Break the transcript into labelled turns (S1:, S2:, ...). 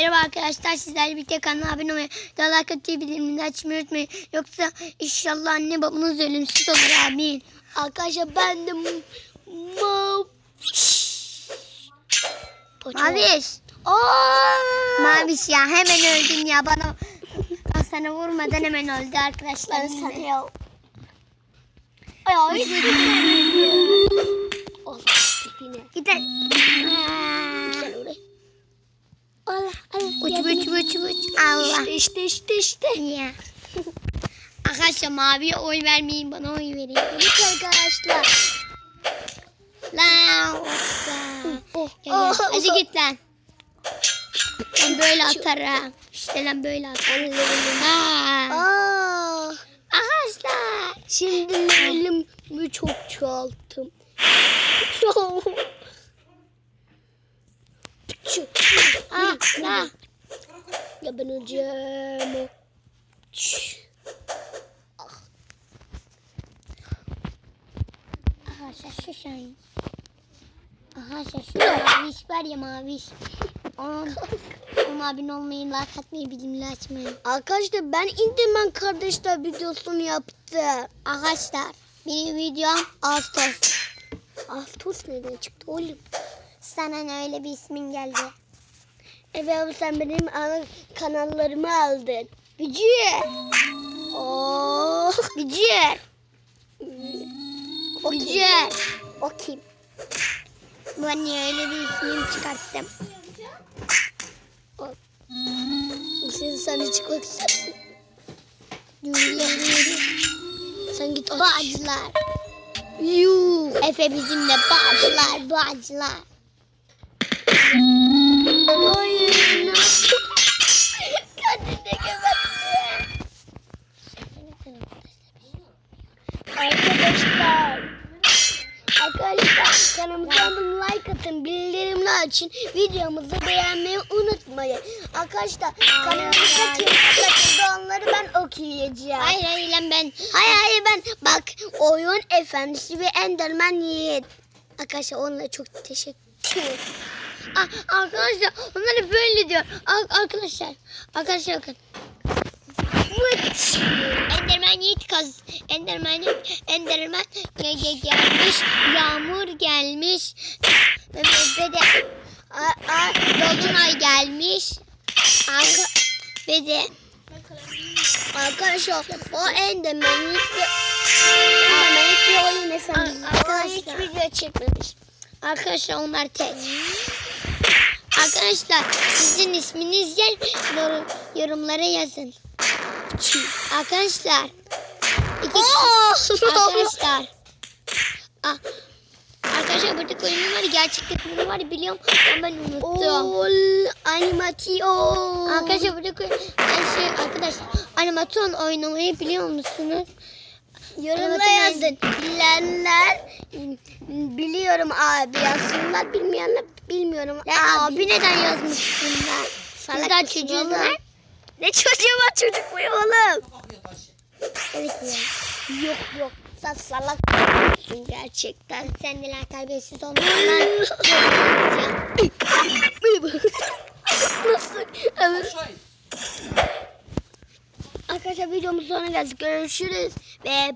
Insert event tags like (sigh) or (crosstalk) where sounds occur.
S1: Merhaba arkadaşlar sizlerle birlikte kanala abone olmayı, daha like atmayı, bildirimleri açmayı unutmayın. Yoksa inşallah anne babanız ölümsüz olur amin.
S2: Arkadaşlar ben de maviş.
S1: Maviş.
S2: Aa!
S1: Maviş ya hemen öldün ya bana. Ben sana vurmadan hemen öldü arkadaşlar.
S2: Ben sana ya. Ay ay.
S1: Gidelim. Uç uç uç uç. Allah.
S2: İşte işte işte işte.
S1: Ya. (laughs) Arkadaşlar maviye oy vermeyin bana oy verin. (laughs)
S2: Evet arkadaşlar.
S1: Lan.
S2: Oh, oh, (laughs)
S1: Hadi git lan. Ben böyle atarım. İşte lan böyle atarım. Aa.
S2: Aa.
S1: Arkadaşlar.
S2: Şimdi levelimi çok çoğalttım. Çok. Çok.
S1: Ah, ah.
S2: Ya ben öleceğim.
S1: Arkadaşlar şu şahin. Arkadaşlar şu maviş var ya maviş. Onun, onun abin olmayı, like atmayı, bildirimleri açmayı.
S2: Arkadaşlar ben Indirman kardeşler videosunu yaptım.
S1: Arkadaşlar benim videom Ağustos.
S2: Altos nereden çıktı oğlum?
S1: Sana öyle bir ismin geldi.
S2: Evet abi sen benim ana kanallarımı aldın.
S1: Gücü.
S2: Oh.
S1: Gücü. Gücü.
S2: O kim?
S1: Ben niye öyle bir ismini çıkarttım.
S2: Sen sana çıkmak istersin. Sen git aç.
S1: Bağcılar.
S2: Yuh.
S1: Efe bizimle bağcılar, bağcılar.
S2: Hayır. Arkadaşlar kanalımıza abone like atın, bildirimleri açın, videomuzu beğenmeyi unutmayın. Arkadaşlar kanalımıza katıldı onları ben okuyacağım.
S1: Hayır hayır lan ben.
S2: Hayır hayır ben bak oyun efendisi ve Enderman Yiğit. Arkadaşlar onlara çok teşekkür ederim.
S1: Ah, arkadaşlar onları böyle diyor. Ar- arkadaşlar. Arkadaşlar bakın. Vıç. Enderman Yiğit kaz. Enderman Enderman ge- ge- gelmiş. Yağmur gelmiş. Ve de a- a- Dolunay gelmiş. Arka, ve de
S2: Arkadaşlar o Enderman Yiğit Enderman Yiğit bir oyun.
S1: Ar- arkadaşlar.
S2: Hiç video çekmemiş.
S1: Arkadaşlar onlar tek. Arkadaşlar sizin isminiz yer yor- yorumlara yazın. Arkadaşlar. iki kişi- arkadaşlar. Ah, arkadaşlar burada oyunu var. Gerçekten oyunu var biliyorum ama ben unuttum.
S2: Ol animasyon.
S1: Arkadaşlar burada koy- Ay, şey, arkadaşlar animasyon oynamayı biliyor musunuz? Animasyon-
S2: yazın. Bilenler biliyorum abi yazsınlar. Bilmeyenler bilmiyorum
S1: Ya
S2: abi.
S1: abi neden yazmışsın ben?
S2: Salak
S1: Biz
S2: Ne çocuğu var çocuk muyum oğlum?
S1: Evet ya.
S2: Yok yok. Sen salak gerçekten.
S1: Sen neler terbiyesiz olmalar.
S2: Nasıl? Evet. Arkadaşlar videomuz sonuna geldik. Görüşürüz. Ve